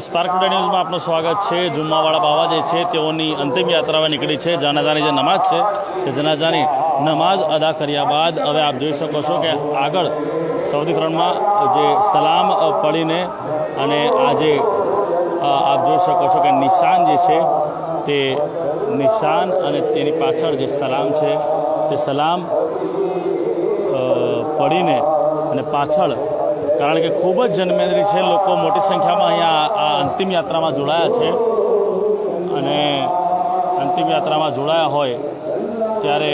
Spark ન્યૂઝમાં આપનું સ્વાગત છે. જુમ્માવાળા બાવા જે છે, તેઓની અંતિમ યાત્રામાં નીકળી છે. જનાજાની જે નમાજ છે તે જનાજાની નમાજ અદા કર્યા બાદ હવે આપ જોઈ શકો છો કે આગળ સૌદીકરણમાં જે સલામ પડીને અને આજે આપ જોઈ શકો છો કે નિશાન જે છે, તે નિશાન અને તેની પાછળ જે સલામ છે, તે સલામ પડીને અને પાછળ કારણ કે ખૂબ જ જનમેદરી છે. લોકો મોટી સંખ્યામાં અહીંયા આ અંતિમ યાત્રામાં જોડાયા છે. અને અંતિમ યાત્રામાં જોડાયા હોય ત્યારે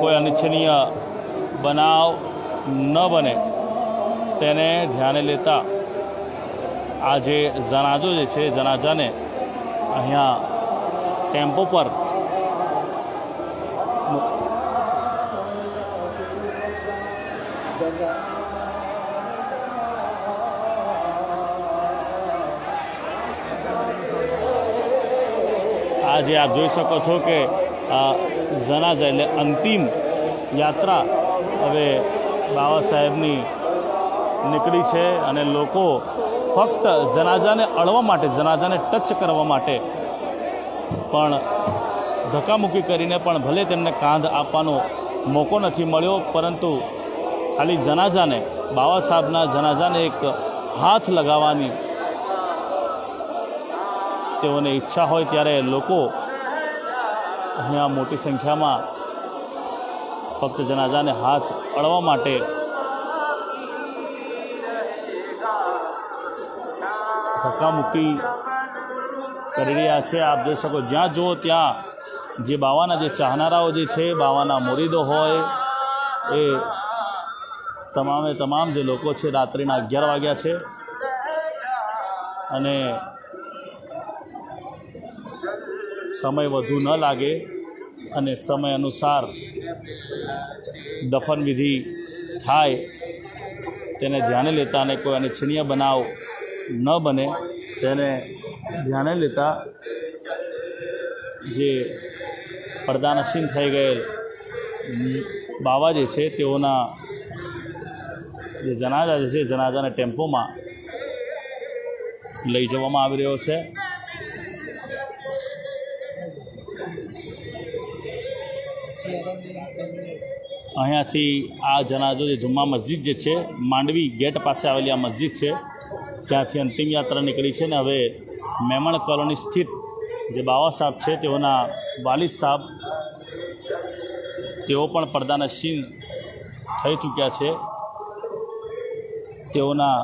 કોઈ અનિચ્છનીય બનાવ ન બને. તેને ધ્યાને લેતા આ જે જનાજો જે છે, જનાજાને અહીંયા ટેમ્પો પર આ જે આપ જોઈ શકો છો કે, આ જનાઝા એટલે અંતિમ યાત્રા હવે બાબા સાહેબની નીકળી છે અને લોકો ફક્ત જનાજાને અળવા માટે, જનાજાને ટચ કરવા માટે પણ ધક્કામુક્કી કરીને પણ ભલે તેમને કાંધ આપવાનો મોકો નથી મળ્યો, પરંતુ ખાલી જનાજાને બાબા સાહેબના જનાજાને એક હાથ લગાવવાની તેઓને ઈચ્છા હોય ત્યારે લોકો અહીંયા મોટી સંખ્યામાં ફક્ત જનાજાને હાથ અડવા માટે ધક્કામુક્કી કરી રહ્યા છે. આપ જોઈ શકો જ્યાં જુઓ ત્યાં જે બાવાના જે ચાહનારાઓ જે છે, બાવાના મુરીદો હોય, એ તમામે તમામ જે લોકો છે, રાત્રિના અગિયાર વાગ્યા છે. અને સમય વધુ ન લાગે અને સમય અનુસાર દફન વિધિ થાય, તેને ધ્યાને લેતા અને કોઈ અનિચ્છનીય બનાવ ન બને, તેને ધ્યાને લેતા જે પડદાનશીન થઈ ગયેલ બાવા જે છે, તેઓના જે જનાજા જે છે, જનાજાને ટેમ્પોમાં લઈ જવામાં આવી રહ્યો છે. અહીંયાથી આ જનાજો જે જુમ્મા મસ્જિદ જે છે, માંડવી ગેટ પાસે આવેલી આ મસ્જિદ છે, ત્યાંથી અંતિમ યાત્રા નીકળી છે ને હવે મેમણ કોલોની સ્થિત જે બાવા સાહેબ છે, તેઓના વાલિદ સાહેબ, તેઓ પણ પડદાનશીન થઈ ચૂક્યા છે. તેઓના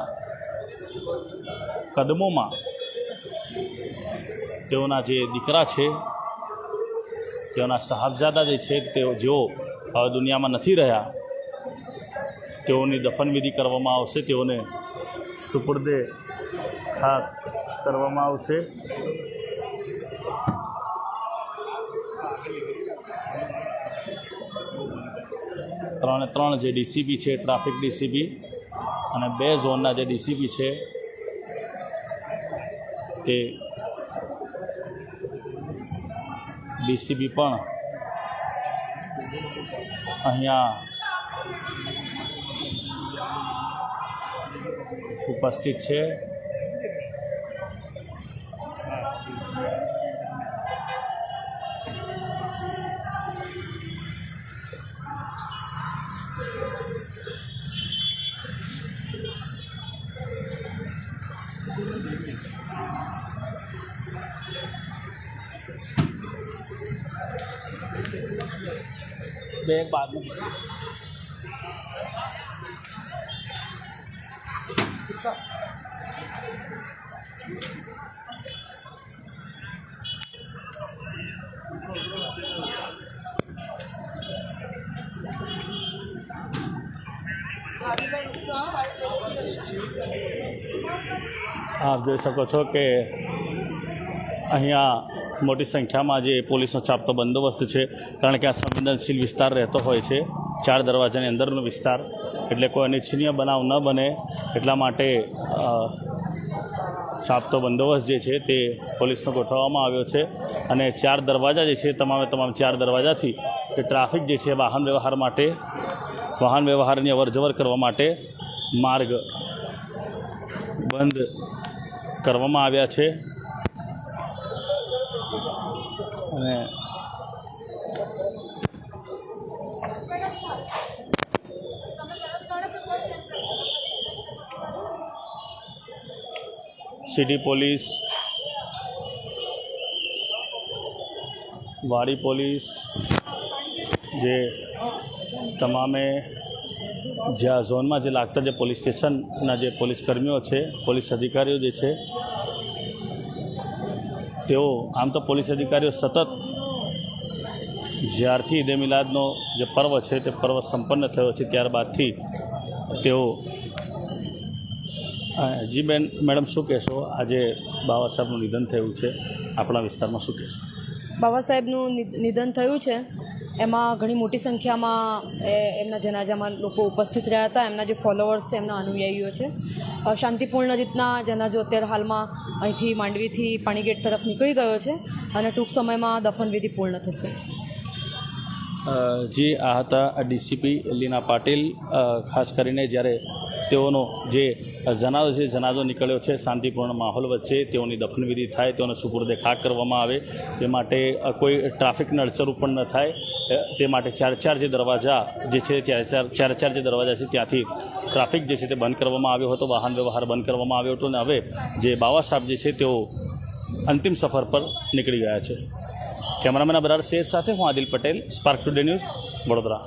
કદમોમાં તેઓના જે દીકરા છે તેઓના સાહબજાદા જે છે, તેઓ જેઓ હવે દુનિયામાં નથી રહ્યા, તેઓની દફનવિધિ કરવામાં આવશે, તેઓને સુપુર્દે ખાક કરવામાં આવશે. ત્રણે ત્રણ જે ડીસીપી છે, ટ્રાફિક ડીસીપી અને બે ઝોનના જે ડીસીપી છે, તે ડીસીપી પણ અહીંયા ઉપસ્થિત છે. બે બાજુ. આપ જોઈ શકો છો કે અહીંયા મોટી સંખ્યામાં જે પોલીસનો ચાપતો બંદોબસ્ત છે, કારણ કે આ સંવેદનશીલ વિસ્તાર રહેતો હોય છે. ચાર દરવાજાની અંદરનો વિસ્તાર, એટલે કોઈ અનિચ્છનીય બનાવ ન બને. એટલા માટે ચાપતો બંદોબસ્ત જે છે તે પોલીસનો ગોઠવવામાં આવ્યો છે. અને ચાર દરવાજા જે છે, તમામે તમામ ચાર દરવાજાથી તે ટ્રાફિક જે છે, વાહન વ્યવહાર માટે, વાહન વ્યવહારની અવરજવર કરવા માટે માર્ગ બંધ કરવામાં આવ્યા છે. અને સિટી પોલીસ, વાડી પોલીસ, જે તમામે જ્યાં ઝોનમાં જે લાગતા જે પોલીસ સ્ટેશનના જે પોલીસ કર્મીઓ છે, પોલીસ અધિકારીઓ જે છે તેઓ આમ તો પોલીસ અધિકારીઓ સતત જ્યારથી ઈદે મિલાદનો જે પર્વ છે તે પર્વ સંપન્ન થયો છે, ત્યારબાદથી તેઓ જી બેન મેડમ શું કહેશો? આજે બાબા સાહેબનું નિધન થયું છે. આપણા વિસ્તારમાં શું કહેશો? બાબા સાહેબનું નિધન થયું છે. એમાં ઘણી મોટી સંખ્યામાં એમના જનાજામાં લોકો ઉપસ્થિત રહ્યા હતા. એમના જે ફોલોઅર્સ છે, એમના અનુયાયીઓ છે. શાંતિપૂર્ણ રીતના જનાજો અત્યારે હાલમાં અહીંથી માંડવીથી પાણીગેટ તરફ નીકળી ગયો છે અને ટૂંક સમયમાં દફનવિધિ પૂર્ણ થશે. જી આ હતા ડીસીપી લીના પાટીલ ખાસ કરીને જ્યારે તેઓનો જે જનાજો છે, જનાજો નીકળ્યો છે, શાંતિપૂર્ણ માહોલ વચ્ચે તેઓની દફનવિધિ થાય, તેઓને સુપુર્દે ખાક કરવામાં આવે, તે માટે કોઈ ટ્રાફિકને અડચરું પણ ન થાય તે માટે ચાર ચાર જે દરવાજા જે છે, ચાર ચાર ચાર ચાર જે દરવાજા છે, ત્યાંથી ટ્રાફિક જે છે, તે બંધ કરવામાં આવ્યો હતો, વાહન વ્યવહાર બંધ કરવામાં આવ્યો હતો, અને હવે જે બાવા સાહેબ જે છે, તેઓ અંતિમ સફર પર નીકળી ગયા છે. કેમેરામેન અબરાર શેખ સાથે હું Adil Patel Spark Today News Vadodara.